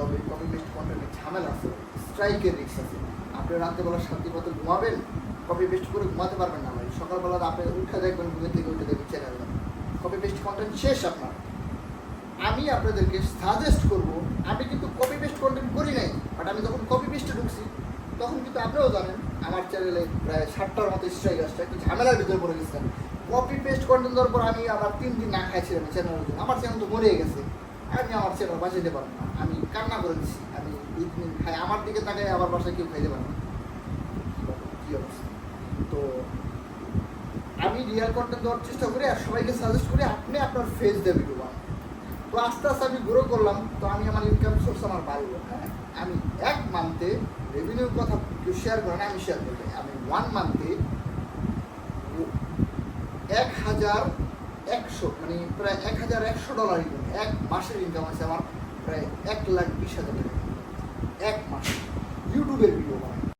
তবে copy paste কন্টেন্টের ঝামেলা আছে স্ট্রাইকের রিস্ক আছে। আপনি রাত্রেবেলা শান্তি মতো ঘুমাবেন কপি পেস্ট করে ঘুমাতে পারবেন না ভাই। সকালবেলা আপনি উঠে দেখবেন ঘুমের থেকে উঠে দেখবেন চ্যানেল কপি পেস্ট কন্টেন্ট শেষ আপনার? আমি আপনাদেরকে সাজেস্ট করব, আমি কিন্তু কপি পেস্ট কন্টেন্ট করি নাই বাট আমি যখন কপি পেস্টে ঢুকছি, তখন কিন্তু আপনিও জানেন, আমার চ্যানেলে প্রায় ষাটটার মতো স্ট্রাইক আসছে, একটু ঝামেলার ভিতরে পড়ে গেছিলাম কপি পেস্ট কন্টেন্ট দেওয়ার পর আমি আবার তিন দিন না খাইছিলাম চ্যানেলের জন্য। আমার চ্যানেল তো মরে গেছে, আমি আমার চ্যানেল বাঁচাইতে পারব না। আমি কান্না করে আমি দিন খাই। আমার দিকে তাকাই আমার বাসায় কেউ খাইতে পারব না। কি তো আমি রিয়াল কন্টেন্ট দেওয়ার চেষ্টা করি আর সবাইকে সাজেস্ট করি, আপনি আপনার ফেস দিয়ে তো আস্তে আস্তে আমি গ্রো করলাম, তো আমি আমার ইনকাম সোর্স আমার বাড়লো হ্যাঁ? আমি এক মান্থে রেভিনিউর কথা কেউ শেয়ার করে না, আমি শেয়ার করতে আমি ওয়ান মান্থে এক হাজার একশো মানে প্রায় এক হাজার একশো ডলার ইনকাম এক মাসের ইনকাম আছে আমার। প্রায় এক লাখ বিশ হাজার টাকা। এক মাসে।